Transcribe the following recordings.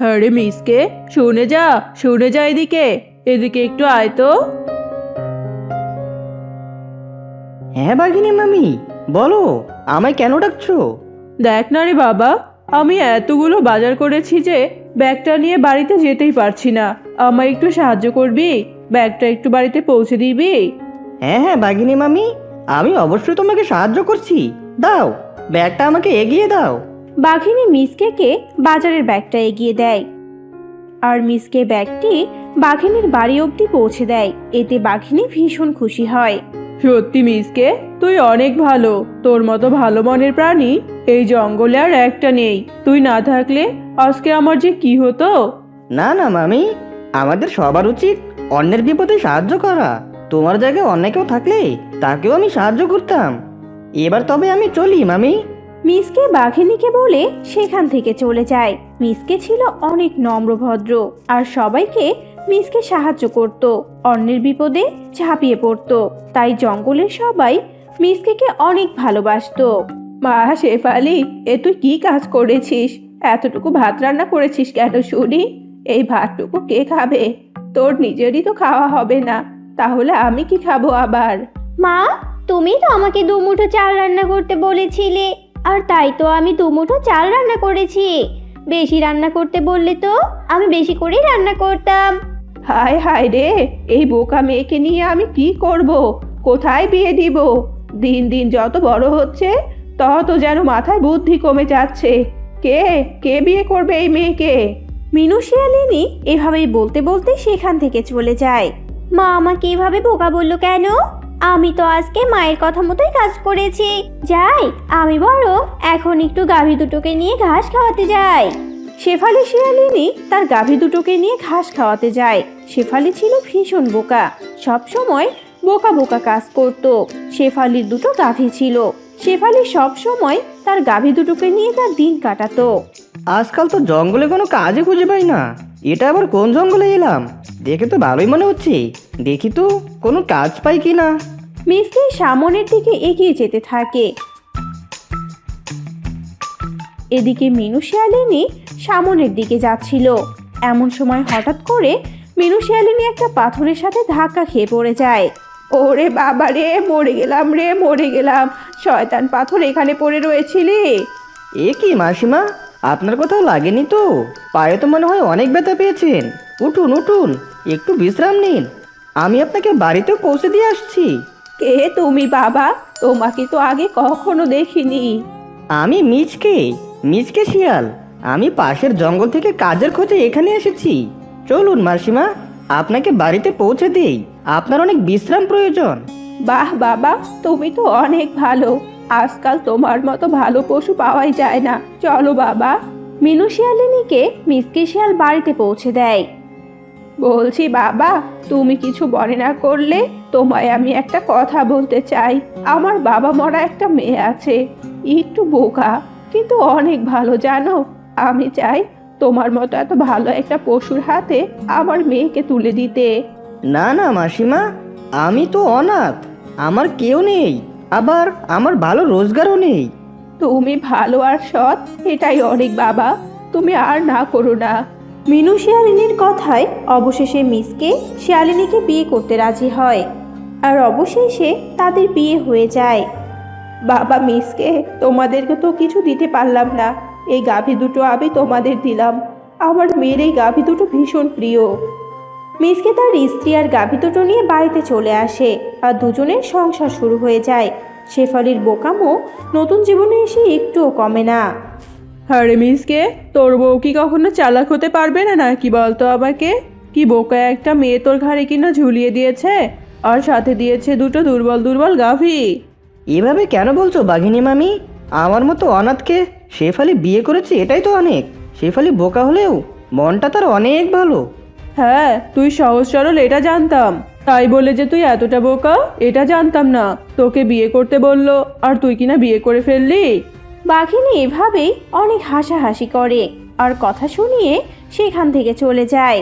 আরে মিসকে শুনে যা শুনে যা এদিকে। এদিকে একটু আয় তো। হ্যাঁ বাঘিনী মামি বলো আমায় কেন ডাকছো? দেখ না রে বাবা আমি এতগুলো বাজার করেছি যে ব্যাগটা নিয়ে বাড়িতে যেতেই পারছি না। আমায় একটু সাহায্য করবি? ব্যাগটা একটু বাড়িতে পৌঁছে দিবি? হ্যাঁ হ্যাঁ বাঘিনী মামি আমি অবশ্যই তোমাকে সাহায্য করছি। দাও ব্যাগটা আমাকে এগিয়ে দাও। বাঘিনী মিসকেকে বাজারের ব্যাগটা এগিয়ে দেয়। আর মিসকে ব্যাগটি বাঘিনীর বাড়ি অবধি পৌঁছে দেয়। এতে বাঘিনী ভীষণ খুশি হয়। সত্যি মিসকে তুই অনেক ভালো। তোর মতো ভালো মনের প্রাণী এই জঙ্গলে আর একটা নেই। তুই না থাকলে আজকে আমার যে কি হতো? না না মামি। আমাদের সবার উচিত অন্যের বিপদে সাহায্য করা। তোমার জায়গায় অন্য কেউ থাকলে তাকেও আমি সাহায্য করতাম। এবার তবে আমি চলি মামি। মিসকে বাঘিনীকে বলে সেখান থেকে চলে যায়। মিসকে ছিল অনেক নম্রভদ্র আর সবাইকে মিসকে সাহায্য করত। অন্যের বিপদে ঝাঁপিয়ে পড়তো। তাই জঙ্গলের সবাই মিসকেকে অনেক ভালোবাসতো। মা শেফালি, এ তুই কি কাজ করেছিস? এতটুকু ভাত রান্না করেছিস কেন শুনি? এই ভাতটুকু কে খাবে? তোর নিজেরই তো খাওয়া হবে না। তাহলে আমি কি খাব আবার? মা, তুমি তো আমাকে দুমুঠো চাল রান্না করতে বলেছিলে। আর তাই তো আমি দুমুঠো চাল রান্না করেছি। বেশি রান্না করতে বললে তো আমি বেশি করেই রান্না করতাম। হায় হায় রে এই বোকা মেয়েকে নিয়ে আমি কি করব? কোথায় বিয়ে দিব? দিন দিন যত বড় হচ্ছে তত যেন মাথায় বুদ্ধি কমে যাচ্ছে। কে কে বিয়ে করবে এই মেয়েকে? মিনু শিয়ালিনী এভাবেই বলতে বলতে সেখান থেকে চলে যায়। মা আমাকে এভাবে বোকা বলল কেন? আমি তো আজকে মায়ের কথা মতোই কাজ করেছি। যাই আমি বরং এখন একটু গাভী দুটোকে নিয়ে ঘাস খাওয়াতে যাই। শেফালি শিয়ালিনী তার গাভী দুটোকে নিয়ে ঘাস খাওয়াতে যায়। শেফালি ছিল ভীষণ বোকা। সব সময় বোকা বোকা কাজ করত। শেফালির দুটো গাভী ছিল। শেফালি সব সময় তার গাভী দুটোকে নিয়ে তার দিন কাটাতো। আজকাল তো জঙ্গলে কোনো কাজে খুঁজে পাই না। এটা আবার কোন জঙ্গলে এলাম? দেখে তো ভালোই মনে হচ্ছে। দেখি তো কোনো কাজ পাই কি না? মিসকে সামনের দিকে এগিয়ে যেতে থাকে। এদিকে মিনু শিয়ালিনী সামনের দিকে যাচ্ছিল। এমন সময় হঠাৎ করে মিনু শিয়ালিনী একটা পাথরের সাথে ধাক্কা খেয়ে পড়ে যায়। ওরে বাবা রে মরে গেলাম রে মরে গেলাম। শয়তান পাথর এখানে পড়ে রয়েছিলি। এ কি মাসিমা? আপনার কোথাও লাগেনি তো? পায়ে তো মনে হয় অনেক ব্যথা পেয়েছেন। উঠুন উঠুন একটু বিশ্রাম নিন। আমি আপনাকে বাড়িতেও পৌঁছে দিয়ে আসছি। কে তুমি বাবা? তোমাকে তো আগে কখনো দেখিনি। আমি মিচকে মিচকে শিয়াল। আমি পাশের জঙ্গল থেকে কাজের খোঁজে এখানে এসেছি। চলুন মাসিমা আপনাকে বাড়িতে পৌঁছে দিই। আপনার অনেক বিশ্রাম প্রয়োজন। বাহ বাবা তুমি তো অনেক ভালো। আজকাল তোমার মতো ভালো পশু পাওয়াই যায় না। চলো বাবা। মিনু শিয়ালিনীকে মিসকে শিয়াল বাড়িতে পৌঁছে দেয়। বলছি, বাবা, তুমি কিছু মনে না করলে তোমায় আমি একটা কথা বলতে চাই। আমার বাবা মরা একটা মেয়ে আছে, একটু বোকা, কিন্তু অনেক ভালো, জানো? আমি চাই তোমার মতো এত ভালো একটা পশুর হাতে আমার মেয়েকে তুলে দিতে। না না, মাসিমা, আমি তো অনাথ, আমার কেউ নেই। আবার আমার ভালো রোজগারও নেই। তুমি ভালো আর সৎ, এটাই অনেক বাবা। তুমি আর না করো না। মিনু শিয়ালিনীর কথায় অবশেষে মিসকে শিয়ালিনীকে বিয়ে করতে রাজি হয়। আর অবশেষে তাদের বিয়ে হয়ে যায়। বাবা মিসকে, তোমাদেরকে তো কিছু দিতে পারলাম না। এই গাভী দুটো আমি তোমাদের দিলাম। আমার মেয়ের এই গাভী দুটো ভীষণ প্রিয়। মিসকে তার স্ত্রী আর গাভী দুটো নিয়ে বাড়িতে চলে আসে আর দুজনের সংসার শুরু হয়ে যায়। শেফালির বোকামো নতুন জীবনে এসে একটুও কমে না। আরে মিসকে তোর বউ কি কখনো চালাক হতে পারবে না নাকি বলতো আমাকে? কি বোকা একটা মেয়ে তোর ঘাড়ে কিনা ঝুলিয়ে দিয়েছে আর সাথে দিয়েছে দুটো দুর্বল দুর্বল গাভী। এভাবে কেন বলছো বাঘিনী মামি? আমার মতো অনাথকে শেফালি বিয়ে করেছে এটাই তো অনেক। শেফালি বোকা হলেও মনটা তার অনেক ভালো। হ্যাঁ তুই সহজ সরল এটা জানতাম। তাই বলে যে তুই এতটা বোকা এটা জানতাম না। তোকে বিয়ে করতে বলল আর তুই কিনা বিয়ে করে ফেললি? বাঘিনী এভাবেই অনেক হাসাহাসি করে আর কথা শুনিয়ে সেখান থেকে চলে যায়।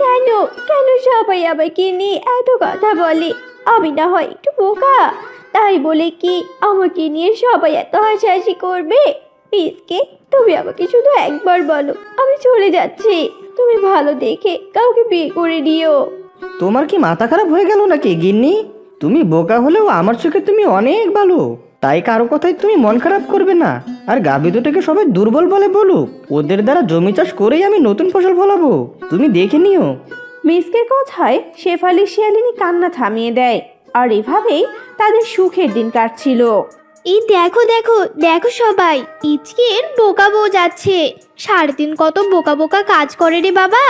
কেন কেন সবাই আমাকে নিয়ে এত কথা বলে? আমি না হয় একটু বোকা। তাই বলে কি আমাকে নিয়ে সবাই এত হাসাহাসি করবে? মিসকে তুমি আমাকে শুধু একবার বলো আমি চলে যাচ্ছি। তুমি ভালো দেখে কাউকে বিয়ে করে দিও। তোমার কি মাথা খারাপ হয়ে গেল নাকি গিন্নি? তুমি বোকা হলেও আমার চোখে তুমি অনেক ভালো। তাই কারও কথায় তুমি মন খারাপ করবে না। আর গাভী দুটোকে সবাই দুর্বল বলে বলুক ওদের দ্বারা জমি চাষ করেই আমি নতুন ফসল ফলাবো। তুমি দেখে নিও। মিসকের কথায় শেফালি শিয়ালিনী কান্না থামিয়ে দেয় আর এভাবেই তাদের সুখের দিন কাটছিল। এই দেখো দেখো দেখো সবাই ইচকের বোকা বউ যাচ্ছে। সারাদিন কত বোকা বোকা কাজ করে রে বাবা।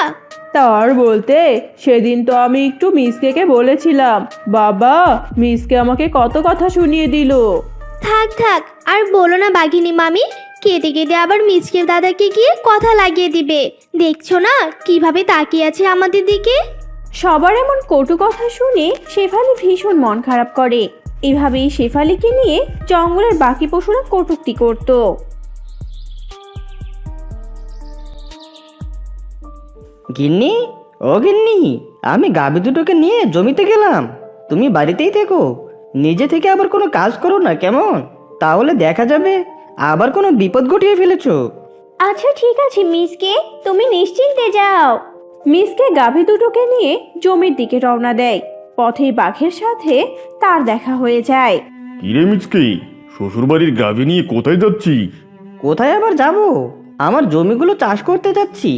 তার বলতে সেদিন তো আমি একটু মিসকেকে বলেছিলাম। বাবা মিসকে আমাকে কত কথা শুনিয়ে দিল। থাক থাক আর বলো না বাঘিনী মামি কেটে কেটে আবার মিচকের দাদাকে গিয়ে কথা লাগিয়ে দিবে। দেখছ না কীভাবে তাকিয়ে আছে আমাদের দিকে? সবার এমন কটু কথা শুনে শেফালি ভীষণ মন খারাপ করে। এভাবেই শেফালিকে নিয়ে জঙ্গলের বাকি পশুরা কটূক্তি করত। গিন্নি ও গিন্নি আমি গাভী দুটোকে নিয়ে জমিতে গেলাম। তুমি বাড়িতেই থেকো। নিজে থেকে আবার কোনো কাজ করো না কেমন? তাহলে দেখা যাবে আবার কোনো বিপদ ঘটিয়ে ফেলেছো। আচ্ছা ঠিক আছে মিসকে তুমি নিশ্চিন্তে যাও। মিসকে গাভী দুটোকে নিয়ে জমির দিকে রওনা দেয়। পথেই বাঘের সাথে তার দেখা হয়ে যায়। কিরে মিচকে শ্বশুরবাড়ির গাভী নিয়ে কোথায় যাচ্ছি? কোথায় আবার যাব? আমার জমিগুলো চাষ করতে যাচ্ছি।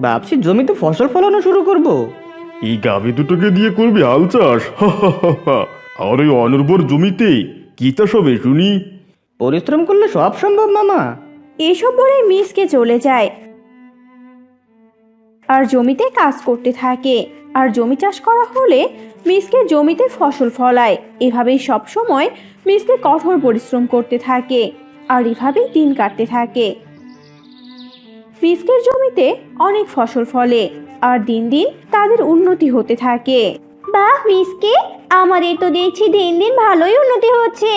ভাবছি জমিতে ফসল ফলানো শুরু করব। এই গাভী দুটোকে দিয়ে করবি হাল চাষ? আর ওই অনুর্বর জমিতে কি চাষ হবে শুনি? পরিশ্রম করলে সব সম্ভব মামা। এসব বলে মিসকে চলে যায়। আর জমিতে কাজ করতে থাকে। আর জমি চাষ করা হলে মিসকে জমিতে ফসল ফলায়। এভাবেই সব সময় মিসকে কঠোর পরিশ্রম করতে থাকে আর এভাবেই দিন কাটতে থাকে। মিসকের জমিতে অনেক ফসল ফলে আর দিন দিন তাদের উন্নতি হতে থাকে। বাহ মিসকে! আমাদের তো দেখছি দিন দিন ভালোই উন্নতি হচ্ছে।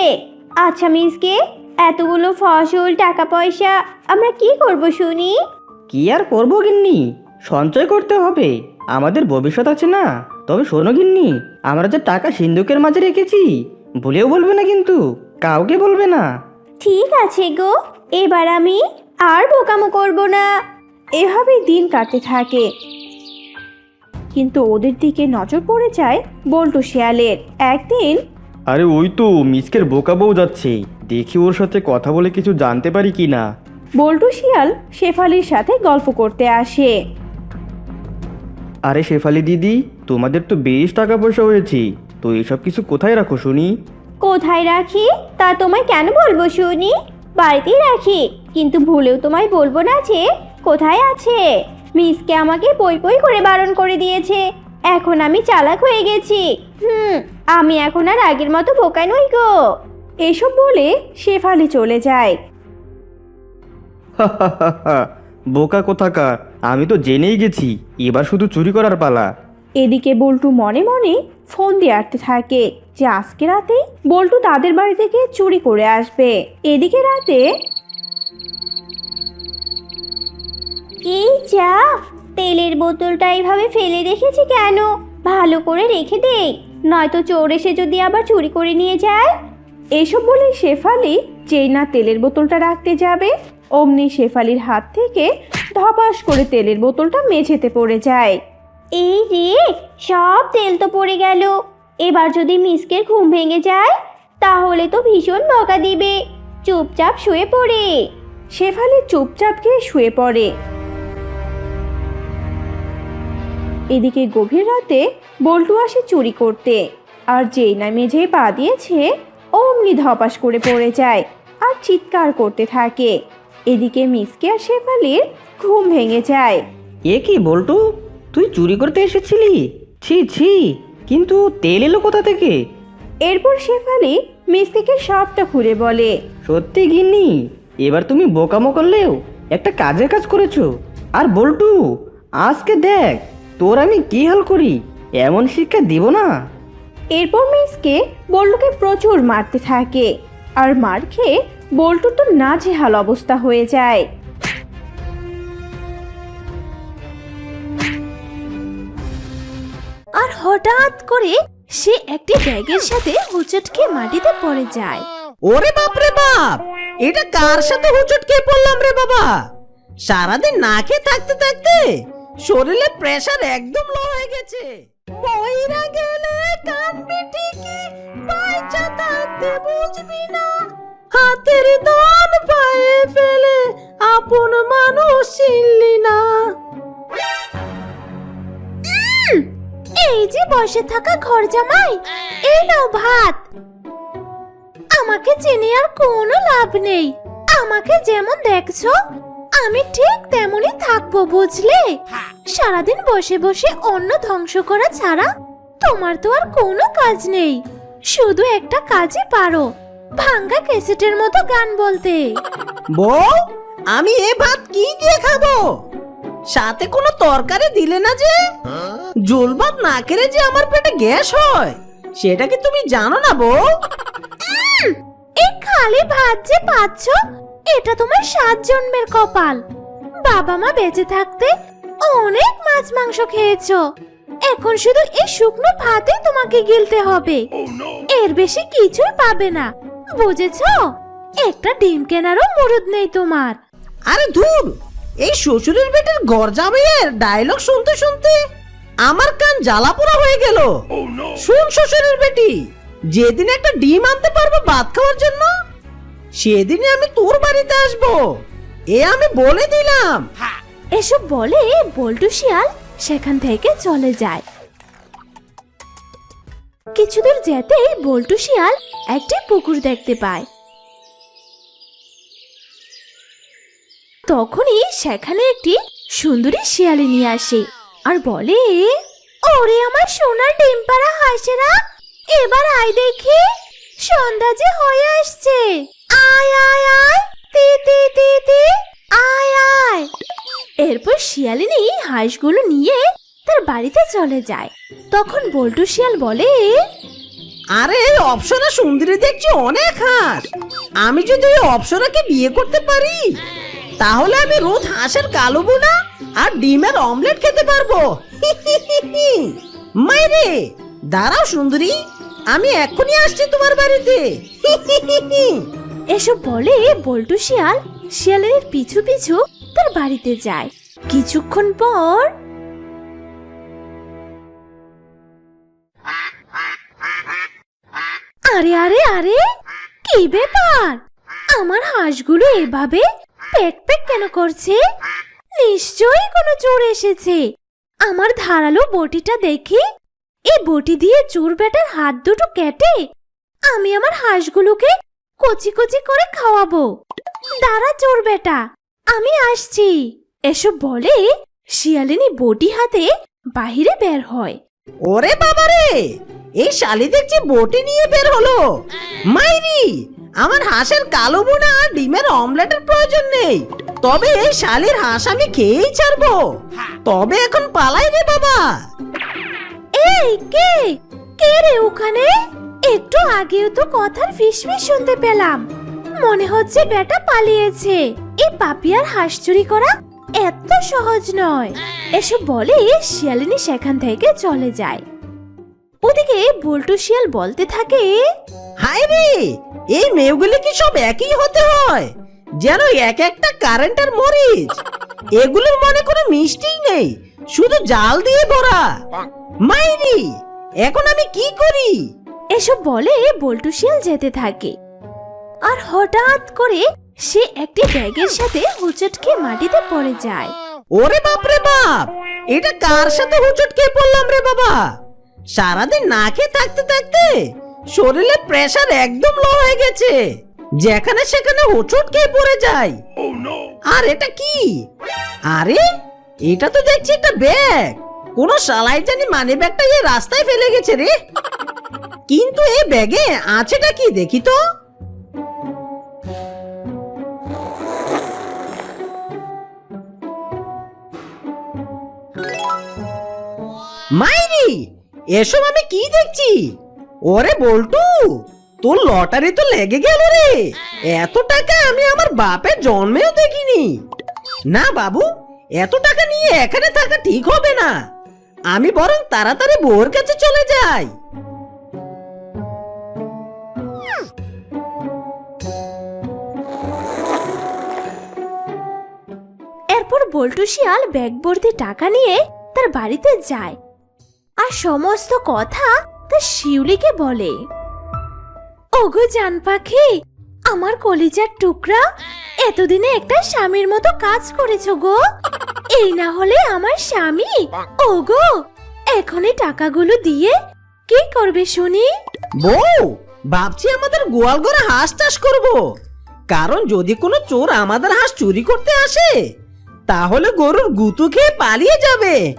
আচ্ছা মিসকে এতগুলো ফসল টাকা পয়সা আমরা কি করব শুনি? কি আর করব গিন্নি? সঞ্চয় করতে হবে। আমাদের ভবিষ্যৎ আছে না। তবে শোনো গিন্নি আমরা যে টাকা সিন্ধুকের মাঝে রেখেছি ভুলেও বলবে না কিন্তু কাউকে বলবে না। ঠিক আছে গো এবার আমি আর বোকামো করব না। এভাবেই দিন কাটতে থাকে। কিন্তু ওদের দিকে নজর পড়ে যায় বল্টু শিয়ালের। একদিন আরে ওই তো মিচকের বোকা বউ যাচ্ছে। দেখি ওর সাথে কথা বলে কিছু জানতে পারি কি না বল্টু শিয়াল শেফালির সাথে গল্প করতে আসে। আরে শেফালি দিদি তোমাদের তো বেশ টাকা পয়সা হয়েছে। তো এসব কিছু কোথায় রাখো শুনি? কোথায় রাখি? তা তোমায় কেন বলব শুনি? বাড়িতেই রাখি। কিন্তু ভুলেও তোমায় বলব না যে কোথায় আছে? মিসকে আমাকে পই পই করে বারণ করে দিয়েছে। এখন আমি চালাক হয়ে গেছি। হুম আমি এখন আর আগের মতো বোকা নই গো। এসব বলে শেফালি চলে যায়। বোকা কোথাকার? আমি তো জেনেই গেছি এবার শুধু চুরি করার পালা। এদিকে বল্টু মনে মনে ফোন দিয়ে আটতে থাকে যে আজকে রাতে বল্টু তাদের বাড়ি থেকে চুরি করে আসবে। এদিকে রাতে এই যা? তেলের বোতলটা এইভাবে ফেলে রেখেছি কেন? ভালো করে রেখে দেই নয়তো চোর এসে যদি আবার চুরি করে নিয়ে যায়। এসব বলে শেফালি যেই না তেলের বোতলটা রাখতে যাবে অমনি শেফালির হাত থেকে ধপাস করে তেলের বোতলটা মেঝেতে পড়ে যায়। এই রে সব তেল তো পড়ে গেল। এবার যদি মিসকের ঘুম ভেঙে যায় তাহলে তো ভীষণ বকা দিবে। চুপচাপ শুয়ে পড়ে। শেফালি চুপচাপ গিয়ে শুয়ে পড়ে। এদিকে গভীর রাতে বল্টু আসে চুরি করতে। আর যেই না মেঝেই পা দিয়েছে অমনি ধপাস করে পড়ে যায় আর চিৎকার করতে থাকে। এদিকে মিসকে আর শেফালির ঘুম ভেঙে যায়। এ কি বল্টু? তুই চুরি করতে এসেছিলি? ছি ছি কিন্তু তেল এলো কোথা থেকে? এরপর শেফালি মিসকে সবটা খুলে বলে। সত্যি গিন্নি এবার তুমি বোকামো করলেও একটা কাজের কাজ করেছ। আর বল্টু আজকে দেখ তোর আমি কি হাল করি? এমন শিক্ষা দিব না। এরপর মিসকে বল্টুকে প্রচুর মারতে থাকে আর মার খেয়ে বল্টুর তো নাজেহাল অবস্থা হয়ে যায়। আর হঠাৎ করে সে একটি ব্যাগের সাথে হোঁচট খেয়ে মাটিতে পড়ে যায়। ওরে বাপ রে বাপ! এটা কার সাথে হুচট খেয়ে পড়লাম রে বাবা? সারাদিন না খেয়ে থাকতে থাকতে শরীরে প্রেসার একদম লো হয়ে গেছে। ময়রা গেলে কানবি ঠিকই পয়সা থাকতে বুঝবি না হাতের দান পায়ে ফেলে আপন মানুষ চিনলি না। এই যে বসে থাকা ঘর জামাই, এই নাও ভাত। আমাকে চিনি আর কোনো লাভ নেই। আমাকে যেমন দেখছ, আমি ঠিক তেমনই থাকব, বুঝলে? সারাদিন বসে বসে অন্ন ধ্বংস করা ছাড়া তোমার তো আর কোনো কাজ নেই। শুধু একটা কাজই পারো। ভাঙ্গা ক্যাসেটের মতো গান বলতে। বউ আমি এ ভাত কি দিয়ে খাব? সাথে কোনো তরকারি দিলে না যে? জোল ভাত না খেলে যে আমার পেটে গ্যাস হয় সেটা কি তুমি জানো না বউ? এই খালি ভাত যে পাচ্ছ এটা তোমার সাত জন্মের কপাল। বাবা মা বেঁচে থাকতে অনেক মাছ মাংস খেয়েছো। এখন শুধু এই শুকনো ভাতে তোমাকে গিলতে হবে। এর বেশি কিছুই পাবে না। বুঝেছ? একটা ডিম কেনারও মুরুদ নেই তোমার। আরে ধুর এই শ্বশুরের বেটের ঘর জামাইয়ের ডায়লগ শুনতে শুনতে আমার কান জ্বালা পোড়া হয়ে গেল। শুন শ্বশুরের বেটি যেদিন একটা ডিম আনতে পারব ভাত খাওয়ার জন্য সেদিনই আমি তোর বাড়িতে আসব। এ আমি বলে দিলাম। এসব বলে বল্টু শিয়াল সেখান থেকে চলে যায়। কিছু দূর বল্টু শিয়াল একটি পুকুর দেখতে পায়। তখনই সেখানে একটি সুন্দরী শিয়ালে নিয়ে আসে আর বলে, ওরে আমার সোনার ডিম পাড়া হাসেরা, এবার আয় দেখি, সন্ধ্যা যে হয়ে আসছে। আয় আয় আয়, তি তি তি তি, আয় আয়। এরপর শিয়ালিনী হাঁসগুলো নিয়ে তার বাড়িতে চলে যায়। তখন বল্টু শিয়াল বলে আরে এই অপসরা সুন্দরী দেখছি অনেক হাঁস। আমি যদি ওই অপসরাকে বিয়ে করতে পারি তাহলে আমি রোজ হাঁসের কালো বোনা আর ডিমের অমলেট খেতে পারব। মাইরে দাঁড়াও সুন্দরী আমি এক্ষুনি আসছি তোমার বাড়িতে। এসব বলে বল্টু শিয়াল শিয়ালের পিছু পিছু তার বাড়িতে যায়। কিছুক্ষণ পর আরে আরে আরে, কি ব্যাপার? আমার হাঁসগুলো এভাবে প্যাক প্যাক কেন করছে? নিশ্চয়ই কোনো চোর এসেছে। আমার ধারালো বটিটা দেখি। এই বটি দিয়ে চোর বেটার হাত দুটো কেটে আমি আমার হাঁসগুলোকে কচি কচি করে খাওয়াবো। দাঁড়া চোর বেটা, আমি আসছি। এসব বলে শিয়ালিনী বটি হাতে বাহিরে বের হয়। ওরে বাবারে! এই শালি দেখছি বটি নিয়ে বের হলো। মাইরি, আমার হাঁসের কালো বোনা আর ডিমের অমলেটের প্রয়োজন নেই। তবে এই শালির হাঁস আমি খেয়েই ছাড়বো। তবে এখন পালাই রে বাবা। এই, কে? কে রে ওখানে? একটু আগেও তো কথার ফিসফিস শুনতে পেলাম। মনে হচ্ছে বেটা পালিয়েছে। এই পাপিয়ার হাঁস চুরি করা এত সহজ নয়। এসব বলে শিয়ালিনী সেখান থেকে চলে যায়। ওদিকে বল্টু শিয়াল বলতে থাকে হায় রে এই মেয়েগুলি কি সব একই হতে হয়? যেন এক একটা কারেন্টের মরিচ। এগুলোর মনে কোনো মিষ্টি নেই শুধু জাল দিয়ে ভরা। মাইরি এখন আমি কি করি? এসব বলে বল্টু শিয়াল যেতে থাকে। আর হঠাৎ করে সে একটি ব্যাগের সাথে হোঁচট খেয়ে মাটিতে পড়ে যায়। ওরে বাপ রে বাপ এটা কার সাথে হুচট খেয়ে পড়লাম রে বাবা? সারাদিন না খেয়ে থাকতে থাকতে শরীরে প্রেশার একদম লো হয়ে গেছে। যেখানে সেখানে হোঁচট খেয়ে পড়ে যায় আর এটা কি? আরে এটা তো দেখছি একটা ব্যাগ কোন শালাই জানি মানি ব্যাগটা এই রাস্তায় ফেলে গেছে রে। কিন্তু এই ব্যাগে আছেটা কি দেখি তো? মাইরি এসব আমি কি দেখছি? ওরে বল্টু, তোর লটারি তো লেগে গেল রে। এত টাকা আমি আমার বাপের জন্মেও দেখিনি। না বাবু, এত টাকা নিয়ে এখানে থাকা ঠিক হবে না। আমি বরং তাড়াতাড়ি বউর কাছে চলে যাই। এরপর বল্টু শিয়াল ব্যাগ টাকা নিয়ে তার বাড়িতে যায়। আর সমস্ত কথা তার শিউলিকে বলে। ওগো জান পাখি, আমার কলিজার টুকরা, এতদিনে একটা স্বামীর মতো কাজ করেছ গো। এই না হলে আমার স্বামী? ওগো, এখনই টাকাগুলো দিয়ে কি করবে শুনি? বউ, ভাবছি আমাদের গোয়াল ঘরে হাঁস চাষ করব। কারণ যদি কোনো চোর আমাদের হাঁস চুরি করতে আসে, তাহলে গরুর গুতু খেয়ে পালিয়ে যাবে।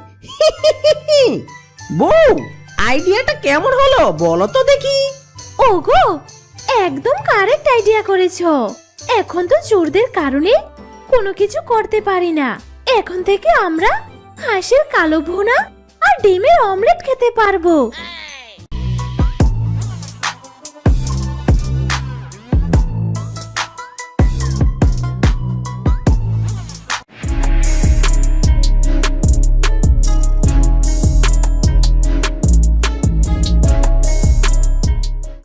বউ, আইডিয়াটা কেমন হলো বলো তো দেখি। ওগো, একদম কারেক্ট আইডিয়া করেছ। এখন তো চোরদের কারণে কোনো কিছু করতে পারি না। এখন থেকে আমরা হাঁসের কালো ভুনা আর ডিমের অমলেট খেতে পারব।